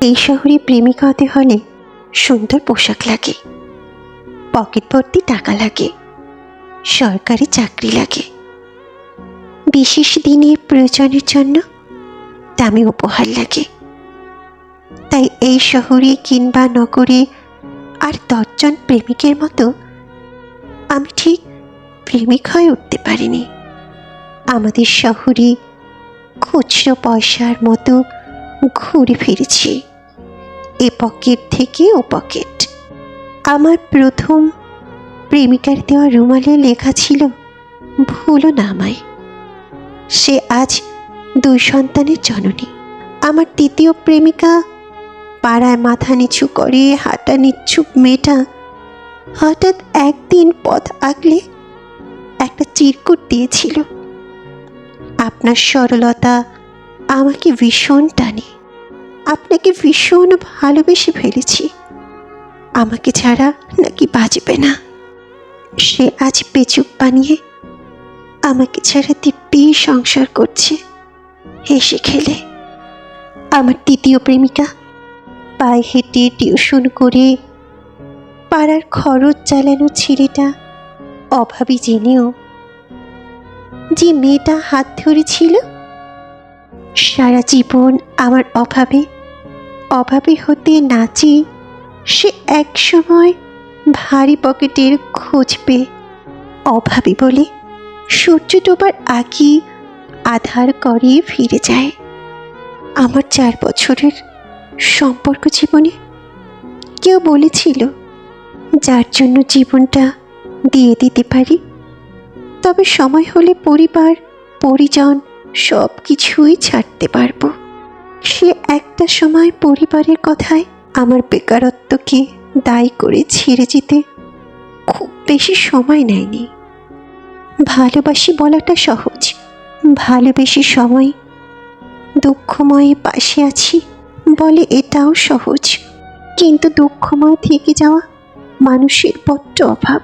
এই শহরে প্রেমিকা হতে হলে সুন্দর পোশাক লাগে পকেট ভর্তি টাকা লাগে, সরকারি চাকরি লাগে। বিশেষ দিনের প্রয়োজনের জন্য দামি উপহার লাগে। তাই এই শহরে কিংবা নগরে আর দশজন প্রেমিকের মতো আমি ঠিক প্রেমিক হয়ে উঠতে পারিনি। আমাদের শহরে খুচরো পয়সার মতো ঘুরে ফিরেছি। এ পকেট থেকে ও পকেট। আমার প্রথম প্রেমিকার দেওয়া রুমালে লেখা ছিল, ভুলো না আমায়। সে আজ দুই সন্তানের জননী। আমার তৃতীয় প্রেমিকা পাড়ায় মাথা নিচু করে, হাঁটা নিচ্ছুক মেয়েটা হঠাৎ একদিন পথ আগলে একটা চিরকুট দিয়েছিল। আপনার সরলতা আমাকে ভীষণ টানে। আপনাকে ভীষণ ভালোবেসে ফেলেছি। আমাকে ছাড়া নাকি বাঁচবে না। সে আজ পেচুক বানিয়ে আমাকে ছাড়া দিব্যি সংসার করছে। হেসে খেলে। আমার দ্বিতীয় প্রেমিকা পায়ে হেঁটে টিউশন করে পাড়ার খরচ চালানো ছেলেটা অভাবী জেনেও যে মেয়েটা হাত ধরেছিল, সারা জীবন আমার অভাবে অভাবে হতে নাচি, সে এক সময় ভারী পকেটের খোঁজ পেয়ে। অভাবী বলে, সূর্য ডোবার আগে আধার করে ফিরে যায়। আমার চার বছরের সম্পর্ক জীবনে কেউ বলেছিল, যার জন্য জীবনটা দিয়ে দিতে পারি। তবে সময় হলে পরিবার, পরিজন সব কিছুই ছাড়তে পারব। সে একটা সময় পরিবারের কথায় আমার বেকারত্বকে দায়ী করে ছেড়ে যেতে খুব বেশি সময় নেয়নি। ভালোবাসি বলাটা সহজ। ভালোবেসে সময় দুঃখময়ে পাশে আছি বলে এটাও সহজ। কিন্তু দুঃখময় থেকে যাওয়া মানুষের বড্ড অভাব।